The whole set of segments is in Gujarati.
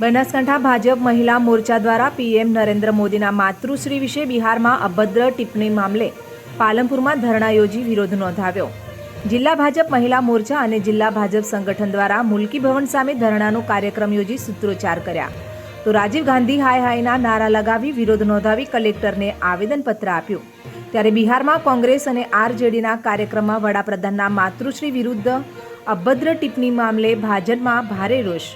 બનાસકાંઠા ભાજપ મહિલા મોરચા દ્વારા પીએમ નરેન્દ્ર મોદીના માતૃશ્રી વિશે બિહારમાં અભદ્ર ટિપ્પણી મામલે પાલનપુરમાં ધરણા યોજી વિરોધ નોંધાવ્યો. જિલ્લા ભાજપ મહિલા મોરચા અને જિલ્લા ભાજપ સંગઠન દ્વારા મુલકી ભવન સામે ધરણાનો કાર્યક્રમ યોજી સૂત્રોચ્ચાર કર્યા. તો રાજીવ ગાંધી હાય હાયના નારા લગાવી વિરોધ નોંધાવી કલેક્ટરને આવેદનપત્ર આપ્યું. ત્યારે બિહારમાં કોંગ્રેસ અને આરજેડીના કાર્યક્રમમાં વડાપ્રધાનના માતૃશ્રી વિરુદ્ધ અભદ્ર ટિપ્પણી મામલે ભાજપમાં ભારે રોષ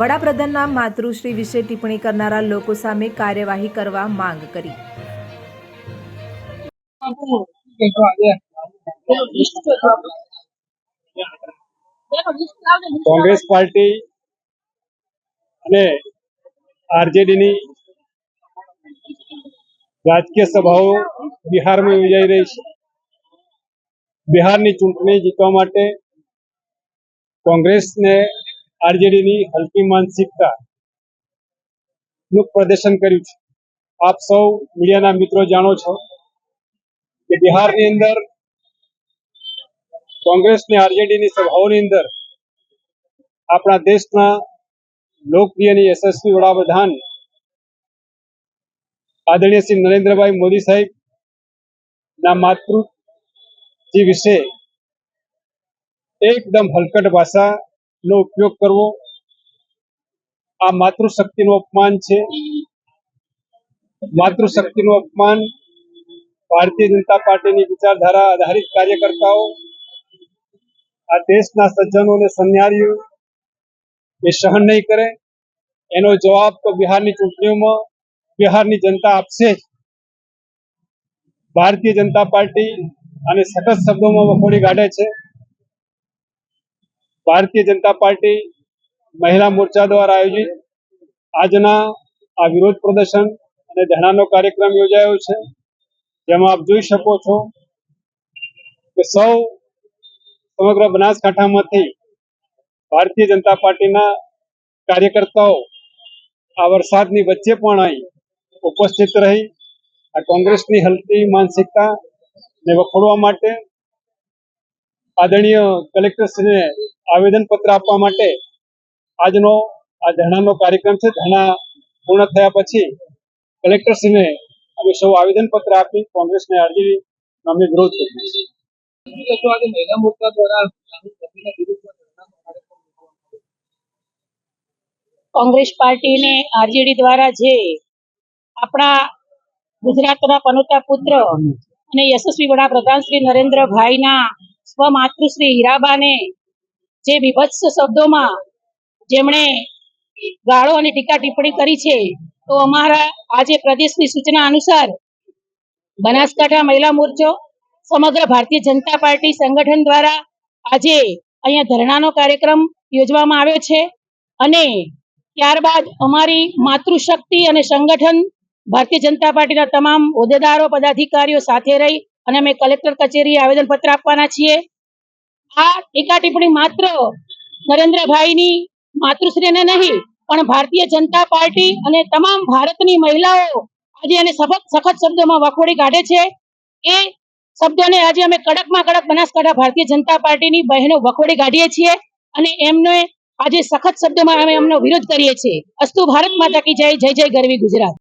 વડાપ્રધાનના માતૃશ્રી વિશે ટિપ્પણી કરનારા લોકો સામે કાર્યવાહી કરવા માંગ કરી. કોંગ્રેસ પાર્ટી અને આરજેડીની રાજકીય સભાઓ બિહારમાં યોજાઈ રહી છે. બિહારની ચૂંટણી જીતવા માટે કોંગ્રેસને આરજેડીની હલકી માનસિકતા નું પ્રદર્શન કર્યું છે. આપ સૌ મીડિયાના મિત્રો જાણો છો કે બિહારની અંદર કોંગ્રેસ આરજેડીની સભાઓની અંદર આપણા દેશના લોકપ્રિય અને યશસ્વી વડાપ્રધાન આદરણીય શ્રી નરેન્દ્રભાઈ મોદી સાહેબ ના માતૃજી વિશે એકદમ હલકટ ભાષાનો ઉપયોગ કરવો. આ માતૃશક્તિનું અપમાન છે. માતૃશક્તિનું અપમાન ભારતીય જનતા પાર્ટીની વિચારધારા આધારિત કાર્યકર્તાઓ, આ દેશના સજ્જનો અને સન્યારીઓ એ સહન નહીં કરે. એનો જવાબ તો બિહારની ચૂંટણીઓમાં બિહારની જનતા આપશે જ. ભારતીય જનતા પાર્ટી અને સખત શબ્દોમાં વખોડી કાઢે છે. ભારતીય જનતા પાર્ટી મહિલા મોરચા દ્વારા આયોજિત આજના આ વિરોધ પ્રદર્શન અને ધરણાનો કાર્યક્રમ યોજાયો છે. જેમાં આપ જોઈ શકો છો કે સૌ સમગ્ર બનાસકાંઠામાંથી ભારતીય જનતા પાર્ટીના કાર્યકર્તાઓ આ વરસાદની વચ્ચે પણ અહીં ઉપસ્થિત રહી, આ કોંગ્રેસની હલતી માનસિકતા ને વખોડવા માટે આદરણીય કલેક્ટરશ્રીને આવેદન પત્ર આપવા માટે આજનો, આ ધરણાનો કાર્યક્રમ છે ધરણા પૂર્ણ થયા પછી કલેક્ટરશ્રીને અમે સૌ આવેદન પત્ર આપી કોંગ્રેસને અરજી અમે વિરોધ આવ્યો. કોંગ્રેસ પાર્ટીને આરજેડી દ્વારા જે આપણા ગુજરાતના પનોતા પુત્ર અને યશસ્વી વડાપ્રધાન શ્રી નરેન્દ્રભાઈના સ્વમાતૃશ્રી હીરાબાને જે વિભત્સ શબ્દોમાં જેમણે ગાળો અને ટીકા ટિપ્પણી કરી છે, તો અમારા આજે પ્રદેશની સૂચના અનુસાર બનાસકાંઠા મહિલા મોરચો, સમગ્ર ભારતીય જનતા પાર્ટી સંગઠન દ્વારા આજે અહીંયા ધરણાનો કાર્યક્રમ યોજવામાં આવ્યો છે અને ત્યારબાદ અમારી માતૃશક્તિ અને સંગઠન ભારતીય જનતા પાર્ટીના તમામ હોદ્દેદારો, પદાધિકારીઓ સાથે રહી અને અમે કલેક્ટર કચેરીએ આવેદનપત્ર આપવાના છીએ. આ ટીકા ટિપ્પણી માત્ર નરેન્દ્રભાઈની માતૃશ્રીને નહીં, પણ ભારતીય જનતા પાર્ટી અને તમામ ભારતની મહિલાઓ આજે એને સખત સખત શબ્દોમાં વખોડી કાઢે છે. એ શબ્દોને આજે અમે કડકમાં કડક બનાસકાંઠા ભારતીય જનતા પાર્ટીની બહેનો વખોડી કાઢીએ છીએ અને એમને આજે સખત શબ્દોમાં અમે એમનો વિરોધ કરીએ છીએ. અસ્તુ ભારત માતા કી જય જય જય ગરવી ગુજરાત.